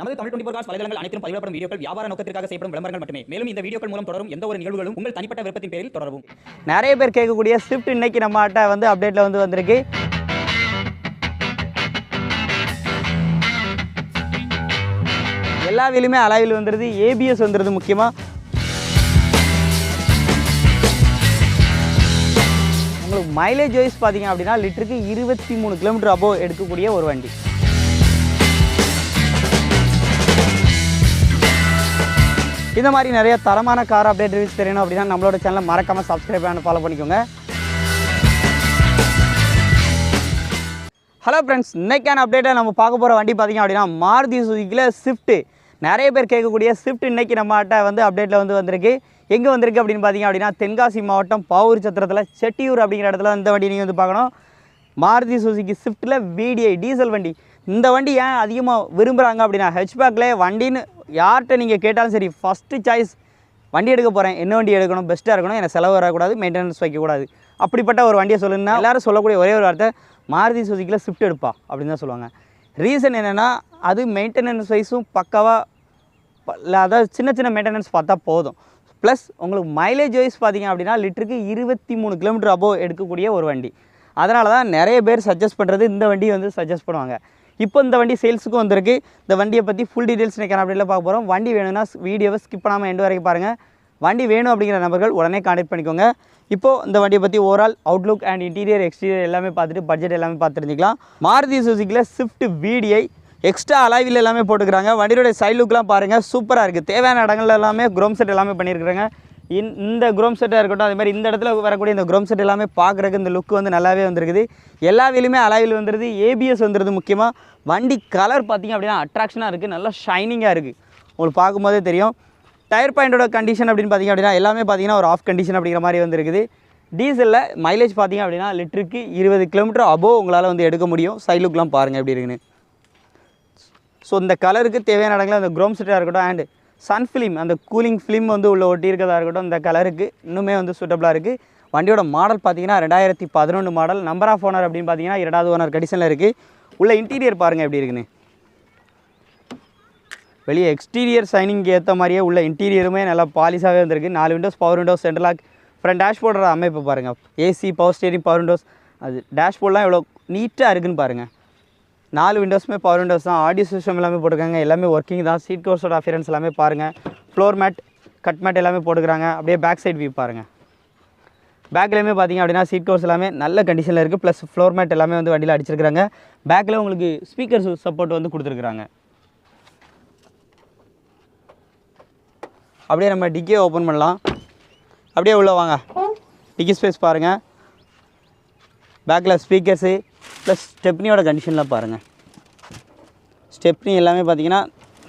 நமது Tamil twenty cos வலைதளங்கள் அனைத்தும் பதிவிடப்படும் வீடியோக்கள் வியாபார நோக்கத்திற்காக செய்யப்படும் விளம்பரங்கள் மட்டுமே. மேலும் இந்த வீடியோக்கள் மூலம் தொடரும் எந்த ஒரு நிகழ்வுகளும் உங்கள் தனிப்பட்ட விருப்பத்தின் பேரில் தொடரவும். நிறைய பேர் கேட்கக்கூடிய ஸ்விஃப்ட் இன்னைக்கு நம்மகிட்ட வந்து அப்டேட்டில் வந்து வந்திருக்கு. எல்லா வீலுமே அலாயில் வந்துடுது ஏபிஎஸ் வந்துடுது முக்கியமாக உங்களுக்கு மைலேஜ் வைஸ் பார்த்தீங்க அப்படின்னா லிட்டருக்கு இருபத்தி மூணு கிலோமீட்டர் அபோவ் எடுக்கக்கூடிய ஒரு வண்டி. இந்த மாதிரி நிறைய தரமான கார் அப்டேட் ரிவ்யூஸ் தெரியணும் அப்படின்னா நம்மளோட சேனலை மறக்காமல் சப்ஸ்கிரைப் பண்ணி ஃபாலோ பண்ணிக்கோங்க. ஹலோ ஃப்ரெண்ட்ஸ் இன்றைக்கான அப்டேட்டை நம்ம பார்க்க போகிற வண்டி பார்த்தீங்க அப்படின்னா மாருதி சுதிக்கில் ஸ்விஃப்ட்டு நிறைய பேர் கேட்கக்கூடிய ஸ்விஃப்ட் இன்றைக்கி நம்மகிட்ட வந்து அப்டேட்டில் வந்து வந்திருக்கு. எங்கே வந்திருக்கு அப்படின்னு பார்த்தீங்க அப்படின்னா தென்காசி மாவட்டம் பாவூர் சத்திரத்தில் செட்டியூர் அப்படிங்கிற இடத்துல இந்த வண்டி நீங்கள் வந்து பார்க்கணும். மாருதி சுசுக்கி ஸ்விஃப்ட்டில் விடிஐ டீசல் வண்டி. இந்த வண்டி ஏன் அதிகமாக விரும்புகிறாங்க அப்படின்னா ஹெச்பேக்கில் வண்டின்னு யார்கிட்ட நீங்கள் கேட்டாலும் சரி ஃபஸ்ட்டு சாய்ஸ் வண்டி எடுக்க போகிறேன் என்ன வண்டி எடுக்கணும்? பெஸ்ட்டாக இருக்கணும். எனக்கு செலவு வரக்கூடாது மெயின்டெனன்ஸ் வைக்கக்கூடாது. அப்படிப்பட்ட ஒரு வண்டியை சொல்லுன்னா எல்லோரும் சொல்லக்கூடிய ஒரே ஒரு வார்த்தை மாருதி சுசுக்கியில் ஸ்விஃப்ட் எடுப்பா அப்படின்னு தான் சொல்லுவாங்க. ரீசன் என்னென்னா அது மெயின்டெனன்ஸ் வைஸும் பக்காவாக அதாவது சின்ன சின்ன மெயின்டெனன்ஸ் பார்த்தா போதும். ப்ளஸ் உங்களுக்கு மைலேஜ் வைஸ் பார்த்தீங்க அப்படின்னா லிட்டருக்கு இருபத்தி மூணு கிலோமீட்டர் அபோவ் எடுக்கக்கூடிய ஒரு வண்டி. அதனால தான் நிறைய பேர் சஜஸ்ட் பண்ணுறது இந்த வண்டி வந்து சஜஸ்ட் பண்ணுவாங்க. இப்போ இந்த வண்டி சேல்ஸுக்கும் வந்திருக்கு. இந்த வண்டியை பற்றி ஃபுல் டீட்டெயில்ஸ் நிற்கிற அப்படிலாம் பார்க்க போகிறோம் வண்டி வேணும்னா வீடியோவை ஸ்கிப் பண்ணாமல் எண்டு வரைக்கும் பாருங்கள் வண்டி வேணும் அப்படிங்கிற நபர்கள் உடனே காண்டக்ட் பண்ணிக்கோங்க. இப்போது இந்த வண்டியை பற்றி overall outlook and interior exterior எல்லாமே பார்த்துட்டு பட்ஜெட் எல்லாமே பார்த்துருந்துக்கலாம் Maruti சுசுக்கியில் Swift VDI extra alloy wheel எல்லாமே போட்டுக்கிறாங்க. வண்டியோட சைட் லுக்லாம் பாருங்கள் சூப்பராக இருக்குது தேவையான இடங்கள் எல்லாமே குரோம் செட் எல்லாமே பண்ணியிருக்கிறாங்க. இந்த குரோம் செட்டாக இருக்கட்டும் அதே மாதிரி இந்த இடத்துல வரக்கூடிய இந்த குரோம் செட் எல்லாமே பார்க்குறக்கு இந்த லுக் வந்து நல்லாவே வந்துருக்குது. எல்லா வீலுமே அலாயில் வந்துருது. ஏபிஎஸ் வந்துருது முக்கியமாக வண்டி கலர் பார்த்தீங்க அப்படின்னா அட்ராக்ஷனாக இருக்குது நல்லா ஷைனிங்காக இருக்குது உங்களுக்கு பார்க்கும்போதே தெரியும். டயர் பாயிண்டோட கண்டிஷன் அப்படின்னு பார்த்திங்க அப்படின்னா எல்லாமே பார்த்தீங்கன்னா ஒரு ஆஃப் கண்டிஷன் அப்படிங்கிற மாதிரி வந்துருக்குது. டீசலில் மைலேஜ் பார்த்தீங்க அப்படின்னா லிட்டருக்கு இருபது கிலோமீட்டர் அபோவ் உங்களால் வந்து எடுக்க முடியும். சைட் லுக்லாம் பாருங்கள் எப்படி இருக்குன்னு. ஸோ இந்த கலருக்கு தேவையான இடங்களில் அந்த குரோம் செட்டாக இருக்கட்டும் அண்ட் சன் ஃபிலிம் அந்த கூலிங் ஃபிலிம் வந்து உள்ள ஒட்டி இருக்கிறதா இருக்கட்டும் இந்த கலருக்கு இன்னுமே வந்து சூட்டபுளாக இருக்குது வண்டியோட மாடல் பார்த்தீங்கன்னா ரெண்டாயிரத்தி பதினொன்று மாடல் நம்பர் ஆஃப் ஓனர் அப்படின்னு பார்த்தீங்கன்னா இரண்டாவது ஓனர் கடிஷனில் இருக்குது உள்ள இன்டீரியர் பாருங்கள் எப்படி இருக்குன்னு. வெளியே எக்ஸ்டீரியர் சைனிங்க்கு ஏற்ற மாதிரியே உள்ள இன்டீரியருமே நல்லா பாலிஷாகவே வந்திருக்கு. நாலு windows power windows central lock lock front டேஷ்போர்டோட அமைப்பு பாருங்கள் AC power steering power windows அது டேஷ்போர்ட்லாம் எவ்வளோ நீட்டாக இருக்குன்னு பாருங்கள் நாலு விண்டோஸுமே பவர் விண்டோஸ் தான். ஆடியோ சிஸ்டம் எல்லாமே போட்டுருக்காங்க. எல்லாமே ஒர்க்கிங் தான். சீட் கோர்ஸோட அஃபியரன்ஸ் எல்லாமே பாருங்கள் ஃப்ளோர் மேட் கட் மேட் எல்லாமே போட்டுக்கிறாங்க. அப்படியே பேக் சைடு வியூ பாருங்கள் பேக்லேயுமே பார்த்தீங்க அப்படின்னா சீட் கோர்ஸ் எல்லாமே நல்ல கண்டிஷனில் இருக்குது ப்ளஸ் ஃப்ளோர் மேட் எல்லாமே வந்து வண்டியில் அடிச்சிருக்காங்க பேக்கில் உங்களுக்கு ஸ்பீக்கர் சப்போர்ட் வந்து கொடுத்துருக்குறாங்க. அப்படியே நம்ம டிக்கியை ஓப்பன் பண்ணலாம். அப்படியே உள்ளே வாங்க. டிக்கி ஸ்பேஸ் பாருங்கள் பேக்கில் ஸ்பீக்கர்ஸு ப்ளஸ் ஸ்டெப்னியோட கண்டிஷன்லாம் பாருங்கள் ஸ்டெப்னி எல்லாமே பார்த்தீங்கன்னா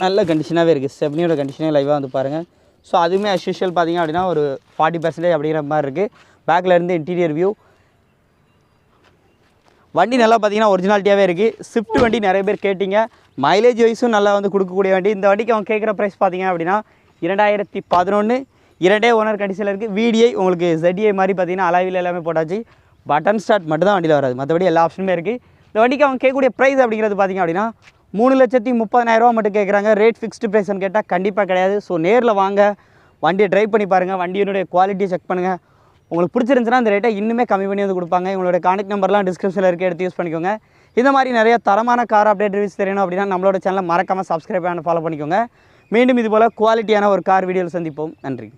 நல்ல கண்டிஷனாகவே இருக்குது ஸ்டெப்னியோட கண்டிஷனே லைவாக வந்து பாருங்கள் ஸோ அதுவுமே அஸ்யூஷுவல் பார்த்தீங்க அப்படின்னா ஒரு ஃபார்ட்டி பர்சன்டேஜ் அப்படிங்கிற மாதிரி இருக்குது பேக்கில் இருந்து இன்டீரியர் வியூ வண்டி நல்லா பார்த்தீங்கன்னா ஒரிஜினாலிட்டியாகவே இருக்குது ஸ்விஃப்ட் வண்டி நிறைய பேர் கேட்டிங்க. மைலேஜ் வைஸும் நல்லா வந்து கொடுக்கக்கூடிய வண்டி. இந்த வண்டிக்கு அவங்க கேட்குற ப்ரைஸ் பார்த்தீங்க அப்படின்னா இரண்டாயிரத்தி பதினொன்று இரண்டே ஓனர் கண்டிஷனில் இருக்குது விடிஐ உங்களுக்கு ZDI மாதிரி பார்த்தீங்கன்னா அலாவில் எல்லாமே போட்டாச்சு. பட்டன் ஸ்டார்ட் மட்டும் தான் வண்டியில் வராது. மற்றபடி எல்லா ஆப்ஷனுமே இருக்குது இந்த வண்டிக்கு அவங்க கேட்கக்கூடிய ப்ரைஸ் அப்படிங்கிறது பார்த்தீங்க அப்படின்னா மூணு லட்சத்தி முப்பதாயிரரூவா மட்டும் கேட்குறாங்க. ரேட் ஃபிக்ஸ்டு ப்ரைஸ்னு கேட்டால் கண்டிப்பாக கிடையாது. ஸோ நேரில் வாங்க. வண்டியை ட்ரைவ் பண்ணி பாருங்கள் வண்டியினுடைய குவாலிட்டியை செக் பண்ணுங்கள் உங்களுக்கு பிடிச்சிருந்துச்சுன்னா அந்த ரேட்டை இன்னுமே கம்மி பண்ணி வந்து கொடுப்பாங்க. உங்களோட கான்டெக்ட் நம்பர்லாம் டிஸ்கிரிப்ஷனில் இருக்க. எடுத்து யூஸ் பண்ணிக்கோங்க. இந்த மாதிரி நிறைய தரமான கார் அப்டேட் ரிவ்யூஸ் தெரியணும் அப்படின்னா நம்மளோட சேனலை மறக்காமல் சப்ஸ்கிரைப் பண்ணி ஃபாலோ பண்ணிக்கோங்க. மீண்டும் இதுபோல் குவாலிட்டியான ஒரு கார் வீடியோவில் சந்திப்போம். நன்றி.